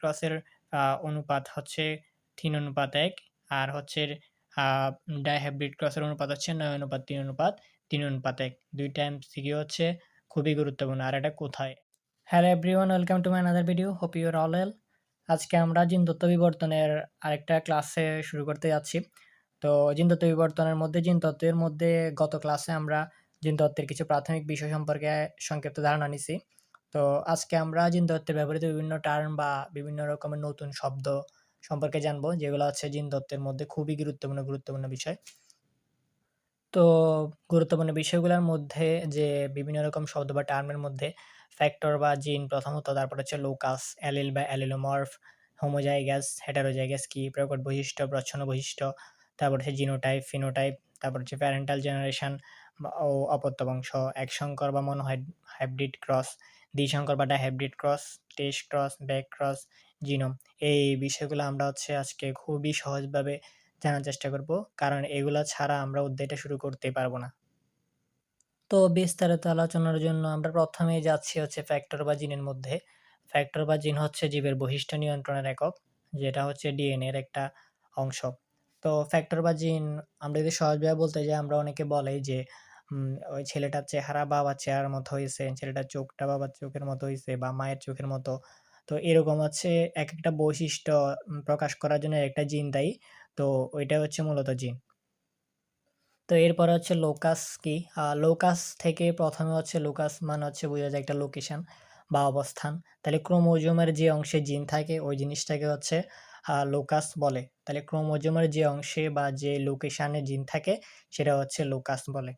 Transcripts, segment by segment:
ক্রসের অনুপাত হচ্ছে তিন অনুপাত এক, আর হচ্ছে ডাইহাইব্রিড ক্রসের অনুপাত হচ্ছে নয় অনুপাত তিন অনুপাত তিন অনুপাত এক। দুইটা এমসিকিউ হচ্ছে খুবই গুরুত্বপূর্ণ। আর এটা কোথায়? Hello everyone, welcome to my another video. Hope your all well. আজকে আমরা জিনতত্ত্ব বিবর্তনের আরেকটা ক্লাসে শুরু করতে যাচ্ছি। তো জিনতত্ত্ব বিবর্তনের মধ্যে জিনতত্ত্বের মধ্যে গত ক্লাসে আমরা জিনতত্ত্বের কিছু প্রাথমিক বিষয় সম্পর্কে সংক্ষিপ্ত ধারণা নিছি। তো আজকে আমরা জিনতত্ত্বে ব্যবহৃত বিভিন্ন টার্ম বা বিভিন্ন রকমের নতুন শব্দ সম্পর্কে জানব, যেগুলো হচ্ছে জিনতত্ত্বের মধ্যে খুবই গুরুত্বপূর্ণ গুরুত্বপূর্ণ বিষয়। তো গুরুত্বপূর্ণ বিষয়গুলোর মধ্যে যে বিভিন্ন রকম শব্দ বা টার্মের মধ্যে ফ্যাক্টর বা জিন প্রথমত, তারপর হচ্ছে লোকাস অ্যালিল বা অ্যালিলোমর্ফ হোমোজাইগাস হেটারোজাইগাস কি, প্রকট বৈশিষ্ট্য, প্রচ্ছন্ন বৈশিষ্ট্য, তারপর হচ্ছে জিনোটাইপ ফিনোটাইপ তারপর হচ্ছে প্যারেন্টাল জেনারেশন ও অপত্য বংশ, এক সংকর বা হাইব্রিড ক্রস দ্বিসংকর বা dihybrid cross test cross back cross genome এই বিষয়গুলো আমরা হচ্ছে আজকে খুবই সহজভাবে জানার চেষ্টা করব। কারণ এগুলো ছাড়া আমরা অধ্যায়টা শুরু করতে পারব না। তো বিস্তারিত আলোচনার জন্য আমরা প্রথমে যাচ্ছি হচ্ছে ফ্যাক্টর বা জিনের মধ্যে। ফ্যাক্টর বা জিন হচ্ছে জীবের বৈশিষ্ট্য নিয়ন্ত্রণের একক, যেটা হচ্ছে ডিএনএর একটা অংশ। তো ফ্যাক্টর বা জিন আমরা যদি সহজভাবে বলতে যাই, আমরা অনেকে বলে যে ওই ছেলেটার চেহারা বাবার চেহারার মতো হয়েছে ছেলেটার চোখটা বাবার চোখের মতো হয়েছে বা মায়ের চোখের মতো। তো এরকম হচ্ছে এক একটা বৈশিষ্ট্য প্রকাশ করার জন্য একটা জিন দায়ী। তো ওইটা হচ্ছে মূলত জিন। তো এরপর হচ্ছে লোকাস কি? লোকাস থেকে প্রথমে হচ্ছে লোকাস মানে হচ্ছে বোঝা যায় একটা লোকেশন বা অবস্থান। তাহলে ক্রোমোজোমের যে অংশে জিন থাকে, ওই জিনিসটাকে হচ্ছে লোকাস বলে। তাহলে ক্রোমোজোমের যে অংশে বা যে লোকেশানে জিন থাকে, সেটা হচ্ছে লোকাস বলে।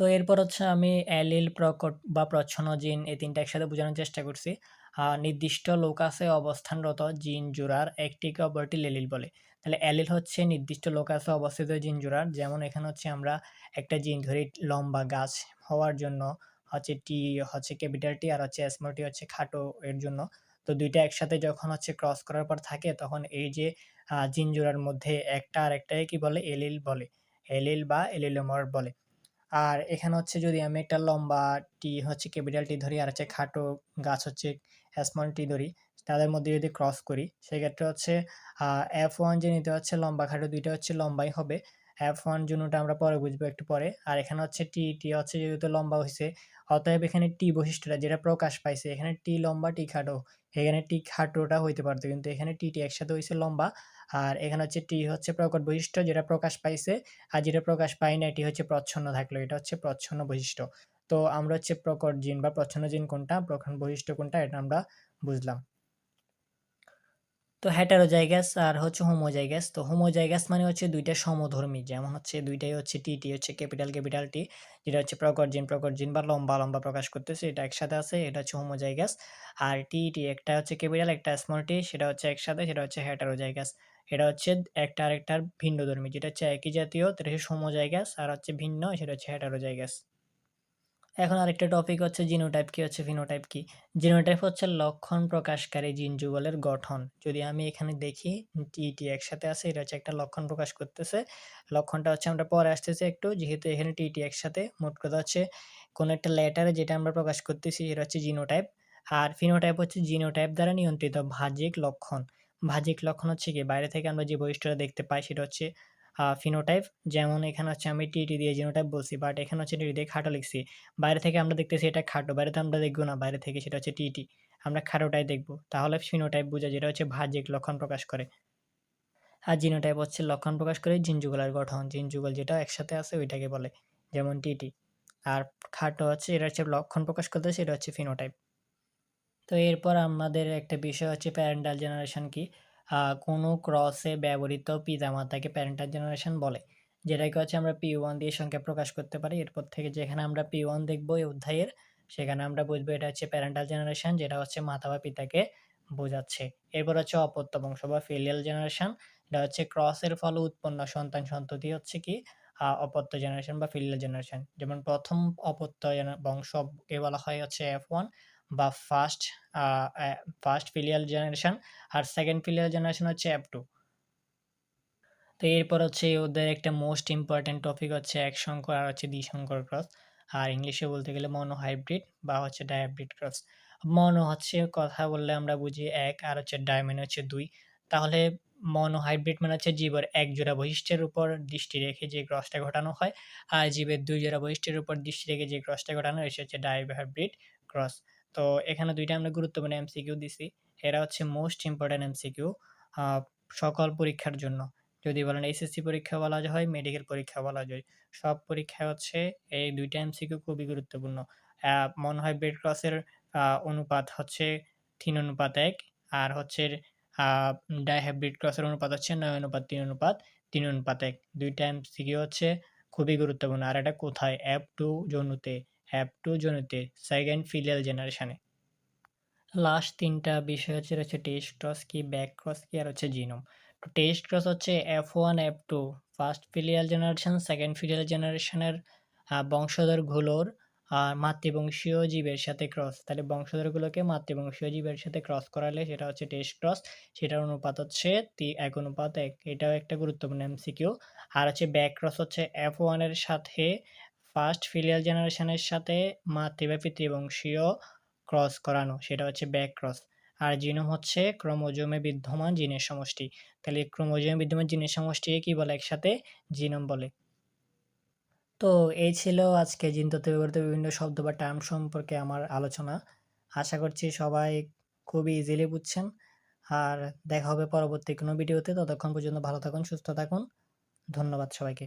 তো এরপর হচ্ছে আমি অ্যালিল প্রকট বা প্রচ্ছন্ন জিন এই তিনটা একসাথে বোঝানোর চেষ্টা করছি। নির্দিষ্ট লোকাসে অবস্থানরত জিন জোড়ার একটিকে অপরটি লেলিল বলে। তাহলে অ্যালিল হচ্ছে নির্দিষ্ট লোকাসে অবস্থিত জিন জোড়ার। যেমন এখানে হচ্ছে আমরা একটা জিন ধরি, লম্বা গাছ হওয়ার জন্য হচ্ছে টি হচ্ছে ক্যাপিটাল টি আর হচ্ছে স্মল টি হচ্ছে খাটো এর জন্য। তো দুইটা একসাথে যখন হচ্ছে ক্রস করার পর থাকে, তখন এই যে জিন জোড়ার মধ্যে একটা আর একটাকে কি বলে? এলিল বলে। এলিল বা এলিলোমর বলে। আর এখানে হচ্ছে যদি আমি একটা লম্বা টি হচ্ছে ক্যাপিটাল টি ধরি আর হচ্ছে খাটো গাছ হচ্ছে স্মল টি ধরি, তাদের মধ্যে যদি ক্রস করি, সেক্ষেত্রে হচ্ছে এফ ওয়ান যে নিতে হচ্ছে লম্বা খাটো দুইটা হচ্ছে লম্বাই হবে। এফ ওয়ান জুনুটা আমরা পরে বুঝব একটু পরে। আর এখানে হচ্ছে টি টি হচ্ছে যেহেতু লম্বা হয়েছে অতএব এখানে টি বৈশিষ্ট্যটা যেটা প্রকাশ পাইছে, এখানে টি লম্বা টি খাটো, এখানে টি খাটোটা হইতে পারতো, কিন্তু এখানে টি টি একসাথে হয়েছে লম্বা। আর এখানে হচ্ছে টি হচ্ছে প্রকট বৈশিষ্ট্য যেটা প্রকাশ পাইছে, আর যেটা প্রকাশ পাই না এটি হচ্ছে প্রচ্ছন্ন থাকল, এটা হচ্ছে প্রচ্ছন্ন বৈশিষ্ট্য। তো আমরা হচ্ছে প্রকট জিন বা প্রচ্ছন্ন জিন কোনটা, প্রকট বৈশিষ্ট্য কোনটা এটা আমরা বুঝলাম। তো হেটারোজাইগাস আর হচ্ছে হোমোজাইগাস তো হোমোজাইগাস মানে হচ্ছে দুইটা সমধর্মী, যেমন হচ্ছে দুইটাই হচ্ছে টি টি হচ্ছে ক্যাপিটাল ক্যাপিটাল টি, যেটা হচ্ছে প্রকট জিন প্রকট জিন বা লম্বা লম্বা প্রকাশ করতেছে, এটা একসাথে আছে, এটা হচ্ছে হোমোজাইগাস আর টি টি একটা হচ্ছে ক্যাপিটাল, একটা স্মল টি সেটা হচ্ছে একসাথে, সেটা হচ্ছে হেটারোজাইগাস এটা হচ্ছে একটা আরেকটার ভিন্ন ধর্মী যেটা হচ্ছে একই জাতীয় সেটা হচ্ছে সম সমজাইগাস আর হচ্ছে ভিন্ন, সেটা হচ্ছে হেটারোজাইগাস এখন আরেকটা টপিক হচ্ছে জিনোটাইপ কি, হচ্ছে ফিনোটাইপ কি? জিনোটাইপ হচ্ছে লক্ষণ প্রকাশকারী জিন যুগলের গঠন। যদি আমি এখানে দেখি টি টি একসাথে আছে, এটা হচ্ছে একটা লক্ষণ প্রকাশ করতেছে। লক্ষণটা হচ্ছে আমরা পরে আসতেছি একটু, যেহেতু এখানে টি টি একসাথে, মোট কথা হচ্ছে কোনো একটা লেটারে যেটা আমরা প্রকাশ করতেছি, সেটা হচ্ছে জিনোটাইপ আর ফিনোটাইপ হচ্ছে জিনোটাইপ দ্বারা নিয়ন্ত্রিত ভাজিক লক্ষণ। ভাজিক লক্ষণ হচ্ছে কি বাইরে থেকে আমরা যে বৈশিষ্ট্যটা দেখতে পাই সেটা হচ্ছে ফিনোটাইপ যেমন এখানে হচ্ছে আমি টিটি দিয়ে জিনোটাইপ বলছি বাট এখানে হচ্ছে টিটি দিয়ে খাটো লিখছি। বাইরে থেকে আমরা দেখতেছি এটা খাটো, বাইরে তো আমরা দেখব না, বাইরে থেকে সেটা হচ্ছে টিটি আমরা খাটোটাই দেখব। তাহলে ফিনোটাইপ বোঝা যেটা হচ্ছে ভাজিক লক্ষণ প্রকাশ করে। আর জিনোটাইপ হচ্ছে লক্ষণ প্রকাশ করে জিনযুগলের গঠন। জিনযুগল যেটা একসাথে আছে ওইটাকে বলে, যেমন টিটি আর খাটো হচ্ছে, এটা হচ্ছে লক্ষণ প্রকাশ করতে, সেটা হচ্ছে ফিনোটাইপ তো এরপর আমাদের একটা বিষয় হচ্ছে প্যারেন্টাল জেনারেশন কি? কোনো ক্রসে ব্যবহৃত পিতামাতাকে প্যারেন্টাল জেনারেশন বলে। যেটাকে হচ্ছে আমরা পি ওয়ান দিয়ে সংখ্যা প্রকাশ করতে পারি। এরপর থেকে যেখানে আমরা পি ওয়ান দেখব এই অধ্যায়ের, সেখানে আমরা বুঝব এটা হচ্ছে প্যারেন্টাল জেনারেশন যেটা হচ্ছে মাতা বা পিতাকে বোঝাচ্ছে। এরপর হচ্ছে অপত্য বংশ বা ফিলিয়াল জেনারেশন এটা হচ্ছে ক্রসের ফলে উৎপন্ন সন্তান সন্ততি হচ্ছে কি? অপত্য জেনারেশন বা ফিলিয়াল জেনারেশন যেমন প্রথম অপত্য বংশকে বলা হয় হচ্ছে এফ ওয়ান বা ফার্স্ট ফার্স্ট ফিলিয়াল জেনারেশন আর সেকেন্ড ফিলিয়াল জেনারেশন হচ্ছে অ্যাপ টু তো এরপর হচ্ছে ওদের একটা মোস্ট ইম্পর্ট্যান্ট টপিক হচ্ছে এক সংকর আর হচ্ছে দ্বিসংকর ক্রস আর ইংলিশে বলতে গেলে মনো হাইব্রিড বা হচ্ছে ডায়াব্রিড ক্রস মনো হচ্ছে কথা বললে আমরা বুঝি এক আর হচ্ছে ডাই মানে হচ্ছে দুই। তাহলে মনো হাইব্রিড মানে হচ্ছে জীবের এক জোড়া বৈশিষ্ট্যের উপর দৃষ্টি রেখে যে ক্রসটা ঘটানো হয়। আর জীবের দুই জোড়া বৈশিষ্ট্যের উপর দৃষ্টি রেখে যে ক্রসটা ঘটানো হয়, সেটা হচ্ছে ডাই হাইব্রিড ক্রস তো এখানে দুইটা আমরা গুরুত্বপূর্ণ এমসিকিউ দিছি। এরা হচ্ছে মোস্ট ইম্পর্ট্যান্ট এমসিকিউ সকল পরীক্ষার জন্য। যদি বলেন এসএসসি পরীক্ষা বলা হয় মেডিকেল পরীক্ষা বলা যায়, সব পরীক্ষায় হচ্ছে এই দুইটা এমসিকিউ খুবই গুরুত্বপূর্ণ। মনো হাইব্রিড ক্রসের অনুপাত হচ্ছে তিন অনুপাত এক, আর হচ্ছে ডাইহাইব্রিড ক্রসের অনুপাত হচ্ছে নয় অনুপাত, তিন অনুপাত তিন অনুপাত এক। দুইটা এমসিকিউ হচ্ছে খুবই গুরুত্বপূর্ণ। আর এটা কোথায়? অ্যাপ টু জনুতে অ্যাপ টু জনুতে সেকেন্ড ফিলিয়াল জেনারেশনে লাস্ট তিনটা বিষয় হচ্ছে হচ্ছে টেস্ট ক্রস কি ব্যাক ক্রস কি আর হচ্ছে জিনোম তো টেস্ট ক্রস হচ্ছে F one F two first filial generation second filial জেনারেশনের বংশধরগুলোর আর মাতৃবংশীয় জীবের সাথে ক্রস তাহলে বংশধরগুলোকে মাতৃবংশীয় জীবের সাথে ক্রস করালে সেটা হচ্ছে টেস্ট ক্রস সেটার অনুপাত হচ্ছে তি, এক অনুপাত এক। এটাও একটা গুরুত্বপূর্ণ এমসিকিউ আর হচ্ছে ব্যাক ক্রস হচ্ছে এফ ওয়ানের সাথে ফার্স্ট ফিলিয়াল জেনারেশনের সাথে মাতৃ বা পিতৃবংশীয় ক্রস করানো, সেটা হচ্ছে ব্যাক ক্রস আর জিনোম হচ্ছে ক্রোমোজোমে বিদ্যমান জিনের সমষ্টি। তাহলে ক্রোমোজোমে বিদ্যমান জিনের সমষ্টিকে কি বলে একসাথে? জিনোম বলে। তো এই ছিল আজকে জিন জিনতত্ত্বে ব্যবহৃত বিভিন্ন শব্দ বা টার্ম সম্পর্কে আমার আলোচনা। আশা করছি সবাই খুবই ইজিলি বুঝছেন। আর দেখা হবে পরবর্তী কোনো ভিডিওতে ততক্ষণ পর্যন্ত ভালো থাকুন, সুস্থ থাকুন। ধন্যবাদ সবাইকে।